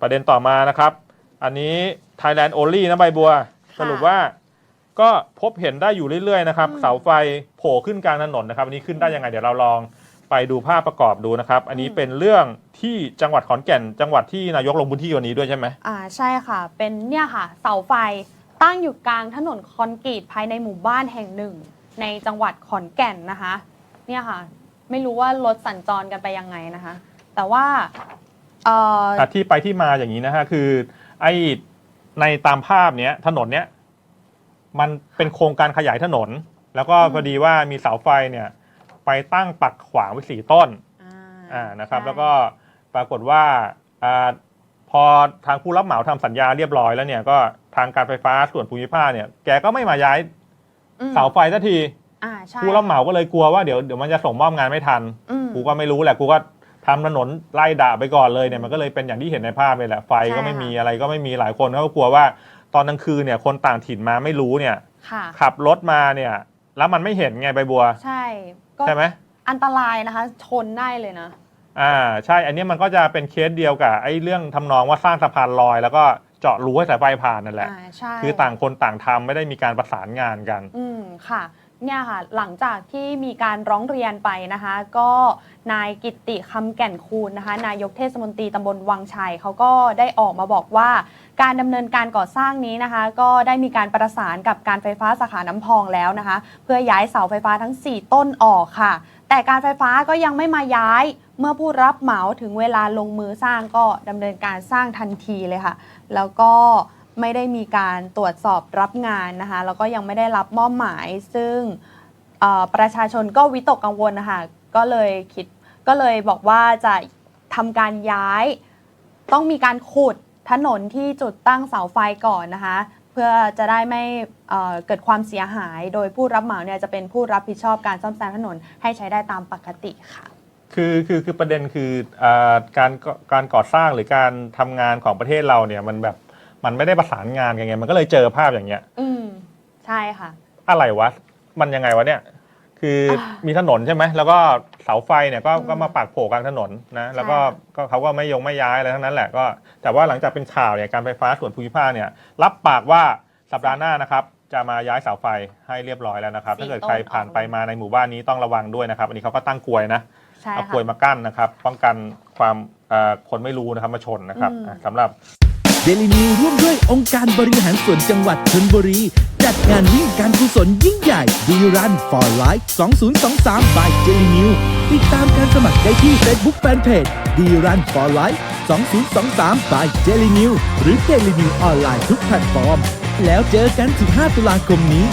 ประเด็นต่อมานะครับ อันนี้ Thailand Only นะใบบัวค่ะสรุปว่าก็พบเห็นได้อยู่เรื่อยๆนะครับอืมเสาไฟโผล่ขึ้นกลางถนนนะครับอันนี้ขึ้นได้ยังไงเดี๋ยวเราลองไปดูภาพประกอบดูนะครับ อันนี้เป็นเรื่องที่จังหวัดขอนแก่น จังหวัดที่นายกลงพื้นที่วันนี้ด้วยใช่ไหมอ่าใช่ค่ะ เป็นเนี่ยค่ะ เสาไฟตั้งอยู่กลางถนนคอนกรีตภายในหมู่บ้านแห่งหนึ่ง ในจังหวัดขอนแก่นนะคะ เนี่ยค่ะ ไม่รู้ว่ารถสัญจรกันไปยังไงนะคะ แต่ว่า เอ่อแต่ที่ไปที่มาอย่างนี้นะฮะคือ ไอ้ในตามภาพเนี้ยถนนเนี้ยมันเป็นโครงการขยายถนน แล้วก็พอดีว่ามีเสาไฟเนี่ย ไปตั้งปักขวางไว้สี่ต้นอ่าอ่านะครับ ใช่แล้วก็ปรากฏว่าอ่าพอทางผู้รับเหมาทำสัญญาเรียบร้อยแล้วเนี่ยก็ทางการไฟฟ้าส่วนภูมิภาคเนี่ยแกก็ไม่มาย้ายอืมเสาไฟสักที อ่าใช่ผู้รับเหมาก็เลยกลัวว่าเดี๋ยวเดี๋ยวมันจะส่งมอบงานไม่ทัน อืม กูก็ไม่รู้แหละกูก็ ทำถนนไล่ด่าไปก่อนเลยเนี่ยมันก็เลยเป็นอย่างที่เห็นในภาพเลยแหละไฟก็ใช่ไม่ค่ะมีอะไรก็ไม่มีหลายคนก็กลัวว่าตอนกลางคืนเนี่ยคนต่างถิ่นมาไม่รู้เนี่ยค่ะขับรถมาเนี่ยแล้วมันไม่เห็นไงใบบัว ใช่ก็ใช่ไหมอันตรายนะคะชนได้เลยนะอ่าใช่ อันนี้มันก็จะเป็นเคสเดียวกับไอ้เรื่องทำนองว่าสร้างสะพานลอย แล้วก็เจาะรูให้สายไฟผ่านนั่นแหละอ่าใช่คือต่างคนต่างทำไม่ได้มีการประสานงานกัน อืมค่ะ เนี่ยค่ะหลังจากที่มีการร้องเรียนไปนะคะ ก็นายกิติคำแก่นคูณนะคะ นายกเทศมนตรีตำบลวังชัยเขาก็ได้ออกมาบอกว่า การดำเนินการก่อสร้างนี้นะคะ ก็ได้มีการประสานกับการไฟฟ้าสาขาน้ำพองแล้วนะคะ เพื่อย้ายเสาไฟฟ้าทั้ง 4 ต้นออกค่ะ แต่การไฟฟ้าก็ยังไม่มาย้ายเมื่อผู้รับเหมาถึงเวลาลงมือสร้างก็ดำเนินการสร้างทันทีเลยค่ะ แล้วก็ ไม่ได้มีการตรวจสอบรับงานนะคะแล้วก็ยังไม่ได้รับมอบหมาย ซึ่งประชาชนก็วิตกกังวลนะคะก็เลยคิดก็เลยบอกว่าจะทำการย้ายต้องมีการขุดถนนที่จุดตั้งเสาไฟก่อนนะคะ เพื่อจะได้ไม่เเกิดความเสียหาย โดยผู้รับเหมาเนี่ยจะเป็นผู้รับผิดชอบการซ่อมแซมถนนให้ใช้ได้ตามปกติค่ะ คือคือคือประเด็นคืออการก่อการก่อสร้างหรือการทำงานของประเทศเราเนี่ยมันแบบ มันไม่ได้ประสานงานกันไงมันก็เลยเจอภาพอย่างเงี้ย อืมใช่ค่ะ อะไรวะ มันยังไงวะเนี่ย คืออามีถนนใช่ไหม แล้วก็เสาไฟเนี่ยก็อืมก็มาปักโผล่กลางถนนนะ แล้วก็ใช่ค่ะก็เขาก็ไม่ยงไม่ย้ายอะไรทั้งนั้นแหละ ก็ แต่ว่าหลังจากเป็นข่าวเนี่ย การไฟฟ้าส่วนภูมิภาคเนี่ย รับปากว่าสัปดาห์หน้านะครับ จะมาย้ายเสาไฟให้เรียบร้อยแล้วนะครับ ถ้าเกิดใครผ่านไปมาในหมู่บ้านนี้ต้องระวังด้วยนะครับ อันนี้เขาก็ตั้งกลวยนะใช่เอากลค่ะวยมากั้นนะครับ ป้องกันความเอ่อคนไม่รู้นะครับมาชนนะครับอืมอะสำหรับ เดลินิวร่วมด้วยองค์การบริหารส่วนจังหวัดชนบุรี จัดงานวิ่งการกุศลยิ่งใหญ่ดีรัน for life 2023 by เจลินิวติดตามการสมัครได้ที่ Facebook Fanpage ดีรัน for life 2023 by เจลินิวหรือเจลินิวออนไลน์ทุกแพลตฟอร์ม แล้วเจอกัน 15 ตุลาคมนี้